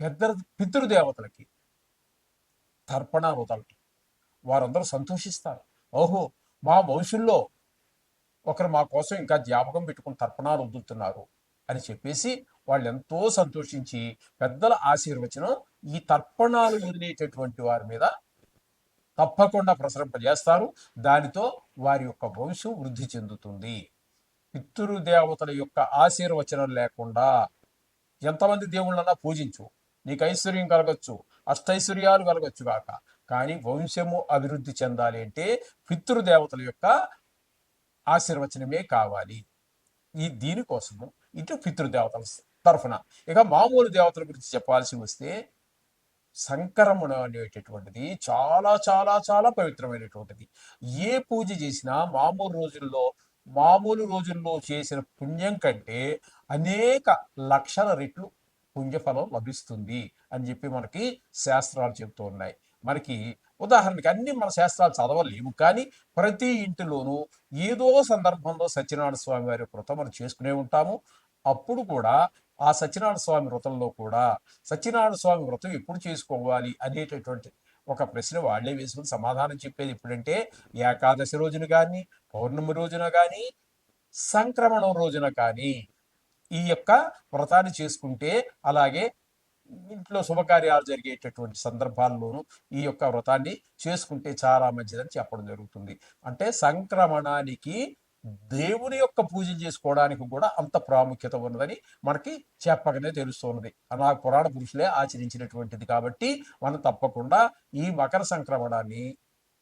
పెద్ద పితృదేవతలకి తర్పణ వదలటం. వారందరూ సంతోషిస్తారు. ఓహో మా వంశంలో ఒకరు మా కోసం ఇంకా జ్ఞాపకం పెట్టుకుని తర్పణాలు వదులుతున్నారు అని చెప్పేసి వాళ్ళు ఎంతో సంతోషించి పెద్దల ఆశీర్వచనం ఈ తర్పణాలు వదిలేటటువంటి వారి మీద తప్పకుండా ప్రసరింపజేస్తారు. దానితో వారి యొక్క వంశం వృద్ధి చెందుతుంది. పితృదేవతల యొక్క ఆశీర్వచనం లేకుండా ఎంతమంది దేవుళ్ళన్నా పూజించు. నీకు ఐశ్వర్యం కలగచ్చు అష్టైశ్వర్యాలు కలగచ్చు కాక కానీ వంశము అభివృద్ధి చెందాలి అంటే పితృదేవతల యొక్క ఆశీర్వచనమే కావాలి. ఈ దీనికోసము ఇటు పితృదేవతల తరఫున. ఇక మామూలు దేవతల గురించి చెప్పాల్సి వస్తే సంకరమణ అనేటటువంటిది చాలా చాలా చాలా పవిత్రమైనటువంటిది. ఏ పూజ చేసినా మామూలు రోజుల్లో మామూలు రోజుల్లో చేసిన పుణ్యం కంటే అనేక లక్షల రెట్లు పుణ్యఫలం లభిస్తుంది అని చెప్పి మనకి శాస్త్రాలు చెబుతూ ఉన్నాయి. మనకి ఉదాహరణకి అన్ని మన శాస్త్రాలు చదవలేము కానీ ప్రతి ఇంటిలోనూ ఏదో సందర్భంలో సత్యనారాయణ స్వామి వారి వ్రతం మనం చేసుకునే ఉంటాము. అప్పుడు కూడా ఆ సత్యనారాయణ స్వామి వ్రతంలో కూడా సత్యనారాయణ స్వామి వ్రతం ఎప్పుడు చేసుకోవాలి అనేటటువంటి ఒక ప్రశ్న వాళ్ళే వేసుకుని సమాధానం చెప్పేది ఎప్పుడంటే ఏకాదశి రోజున కానీ పౌర్ణమి రోజున కానీ సంక్రమణం రోజున కానీ ఈ యొక్క వ్రతాన్ని చేసుకుంటే అలాగే ఇంట్లో శుభకార్యాలు జరిగేటటువంటి సందర్భాల్లోనూ ఈ యొక్క వ్రతాన్ని చేసుకుంటే చాలా మంచిదని చెప్పడం జరుగుతుంది. అంటే సంక్రమణానికి దేవుని యొక్క పూజ చేసుకోవడానికి కూడా అంత ప్రాముఖ్యత ఉన్నదని మనకి చెప్పకనే తెలుస్తున్నది అలా పురాణ పురుషులే ఆచరించినటువంటిది కాబట్టి మనం తప్పకుండా ఈ మకర సంక్రమణాన్ని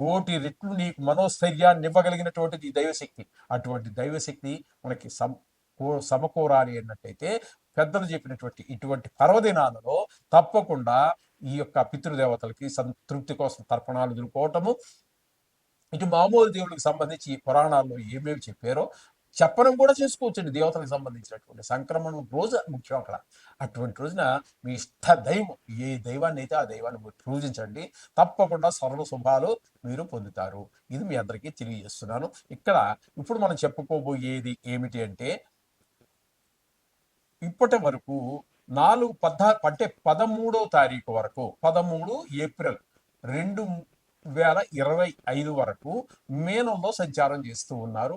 కోటి రెట్లు నీకు మనోస్థైర్యాన్ని ఇవ్వగలిగినటువంటిది దైవశక్తి. అటువంటి దైవశక్తి మనకి సమ సమకూరాలి అన్నట్టయితే పెద్దలు చెప్పినటువంటి ఇటువంటి పర్వదినాలలో తప్పకుండా ఈ యొక్క పితృదేవతలకి సంతృప్తి కోసం తర్పణాలు ఎదుర్కోవటము ఇటు మామూలు దేవుడికి సంబంధించి ఈ పురాణాల్లో ఏమేమి చెప్పారో చెప్పడం కూడా చేసుకోవచ్చండి దేవతలకు సంబంధించినటువంటి. సంక్రమణం రోజు ముఖ్యం అక్కడ. అటువంటి రోజున మీ ఇష్ట దైవం ఏ దైవాన్ని అయితే ఆ దైవాన్ని పూజించండి తప్పకుండా సర్వ శుభాలు మీరు పొందుతారు. ఇది మీ అందరికీ తెలియజేస్తున్నాను. ఇక్కడ ఇప్పుడు మనం చెప్పుకోబోయేది ఏమిటి అంటే ఇప్పటి వరకు నాలుగు పద్దా అంటే పదమూడో తారీఖు వరకు పదమూడు ఏప్రిల్ రెండు వేల ఇరవై ఐదు వరకు మేనంలో సంచారం చేస్తూ ఉన్నారు.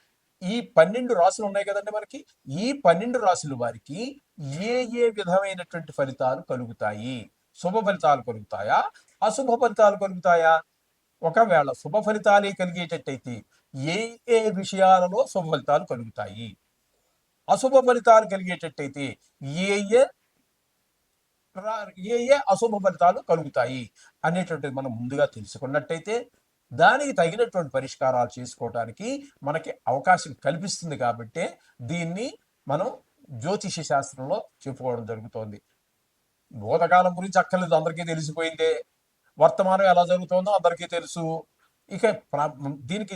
ఈ పన్నెండు రాసులు ఉన్నాయి కదండి మనకి? ఈ పన్నెండు రాసులు వారికి ఏ ఏ విధమైనటువంటి ఫలితాలు కలుగుతాయి? శుభ ఫలితాలు కలుగుతాయా? అశుభ ఫలితాలు కలుగుతాయా? ఒకవేళ శుభ ఫలితాలే కలిగేటట్టయితే ఏ ఏ విషయాలలో శుభ ఫలితాలు కలుగుతాయి? అశుభ ఫలితాలు కలిగేటట్టయితే ఏ ఏ ఏ ఏ అశుభ ఫలితాలు కలుగుతాయి అనేటువంటిది మనం ముందుగా తెలుసుకున్నట్టయితే దానికి తగినటువంటి పరిష్కారాలు చేసుకోవడానికి మనకి అవకాశం కల్పిస్తుంది కాబట్టే దీన్ని మనం జ్యోతిష శాస్త్రంలో చెప్పుకోవడం జరుగుతోంది. భూతకాలం గురించి అక్కర్లేదు అందరికీ తెలిసిపోయిందే. వర్తమానం ఎలా జరుగుతుందో అందరికీ తెలుసు. ఇక దీనికి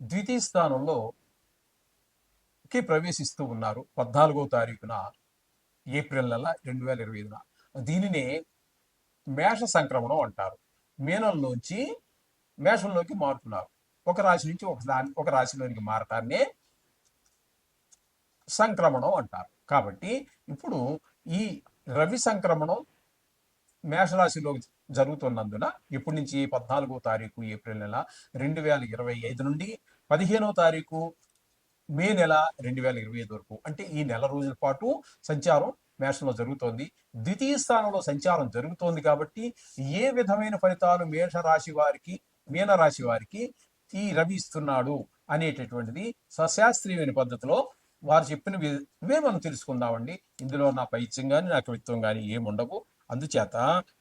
ద్వితీయ స్థానంలో కి ప్రవేశిస్తూ ఉన్నారు పద్నాలుగో తారీఖున ఏప్రిల్ నెల రెండు వేల ఇరవై ఐదున. దీనినే మేష సంక్రమణం అంటారు. మీనంలోంచి మేషంలోకి మారుతున్నారు. ఒక రాశి నుంచి ఒక దాని ఒక రాశిలోనికి మారటాన్నే సంక్రమణం అంటారు. కాబట్టి ఇప్పుడు ఈ రవి సంక్రమణం మేషరాశిలోకి జరుగుతున్నందున ఇప్పటి నుంచి పద్నాలుగో తారీఖు ఏప్రిల్ నెల రెండు వేల ఇరవై ఐదు నుండి పదిహేనో తారీఖు మే నెల రెండు వేల ఇరవై ఐదు వరకు. అంటే ఈ నెల రోజుల పాటు సంచారం మేషంలో జరుగుతోంది. ద్వితీయ స్థానంలో సంచారం జరుగుతోంది కాబట్టి ఏ విధమైన ఫలితాలు మేషరాశి వారికి మీనరాశి వారికి ఈ రవి ఇస్తున్నాడు అనేటటువంటిది సశాస్త్రీయమైన పద్ధతిలో వారు చెప్పిన మనం తెలుసుకుందామండి. ఇందులో నా పైత్యం కానీ నా కవిత్వం కానీ ఏముండవు. అందుచేత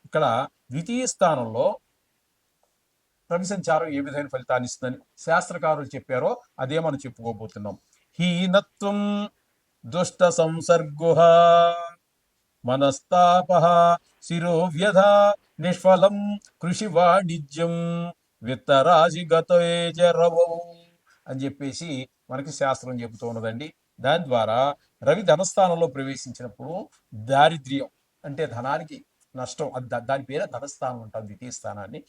ఇక్కడ ద్వితీయ స్థానంలో రవి ఏ విధమైన ఫలితాన్ని ఇస్తుందని శాస్త్రకారులు చెప్పారో అదే మనం చెప్పుకోబోతున్నాం. హీనత్వం దుష్ట సంసర్గుహ మనస్తాప శిరోవ్యధ నిష్ఫలం కృషి వాణిజ్యం విత్తరాశి గతేజరవౌ అని చెప్పేసి మనకి శాస్త్రం చెబుతూ ఉన్నదండి. దాని ద్వారా రవి ధనస్థానంలో ప్రవేశించినప్పుడు దారిద్ర్యం అంటే ధనానికి నష్టం అది దాని పేరే ధనస్థానం అంటాం ద్వితీయ స్థానాన్ని.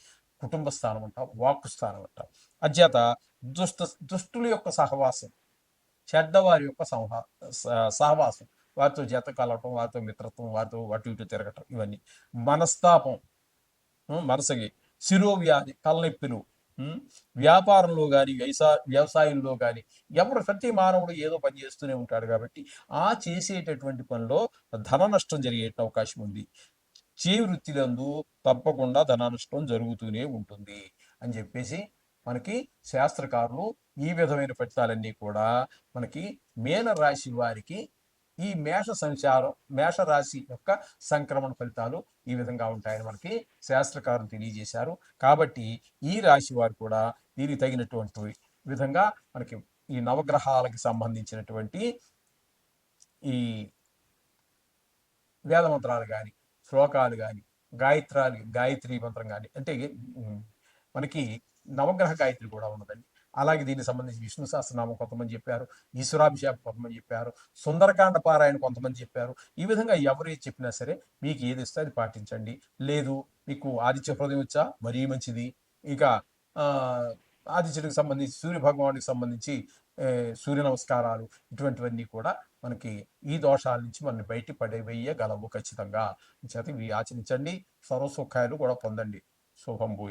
కుటుంబ స్థానం అంటాం వాక్కు స్థానం అంటాం. అధ్యత దుష్ట దుష్టుల యొక్క సహవాసం చెడ్డవారి యొక్క సంహా సహవాసం. వారితో జత కలవటం వారితో మిత్రత్వం వారితో అటు ఇటు తిరగటం ఇవన్నీ. మనస్తాపం మనసుకి శిరో శిరోవ్యాధి తలనొప్పిలు వ్యాపారంలో కానీ వ్యవసా వ్యవసాయంలో కానీ ఎవరు ప్రతి మానవుడు ఏదో పని చేస్తూనే ఉంటాడు కాబట్టి ఆ చేసేటటువంటి పనిలో ధన నష్టం జరిగే అవకాశం ఉంది. చే వృత్తిలందు తప్పకుండా ధన నష్టం జరుగుతూనే ఉంటుంది అని చెప్పేసి మనకి శాస్త్రకారులు ఈ విధమైన ఫలితాలన్నీ కూడా మనకి మేన రాశి వారికి ఈ మేష సంచారం మేష రాశి యొక్క సంక్రమణ ఫలితాలు ఈ విధంగా ఉంటాయని మనకి శాస్త్రకారులు తెలియజేశారు. కాబట్టి ఈ రాశి వారు కూడా దీనికి తగినటువంటి విధంగా మనకి ఈ నవగ్రహాలకి సంబంధించినటువంటి ఈ వేదమంత్రాలు కానీ శ్లోకాలు కానీ గాయత్రాలు గాయత్రి మంత్రం కానీ అంటే మనకి నవగ్రహ గాయత్రి కూడా ఉన్నదండి. అలాగే దీనికి సంబంధించి విష్ణు సహస్రనామం కొంతమంది చెప్పారు ఈశ్వరాభిషేకం కొంతమంది చెప్పారు సుందరకాండ పారాయణ కొంతమంది చెప్పారు. ఈ విధంగా ఎవరు చెప్పినా సరే మీకు ఏది ఇస్తే అది పాటించండి. లేదు మీకు ఆదిత్య హృదయం వచ్చా? మరీ మంచిది. ఇక ఆదిత్యుడికి సంబంధించి సూర్య భగవానుడికి సంబంధించి సూర్య నమస్కారాలు ఇటువంటివన్నీ కూడా మనకి ఈ దోషాల నుంచి మనం బయట పడేవేయగలవు ఖచ్చితంగా. చేత ఇవి ఆచరించండి. సర్వసుఖాయాలు కూడా పొందండి. శుభం భూయ.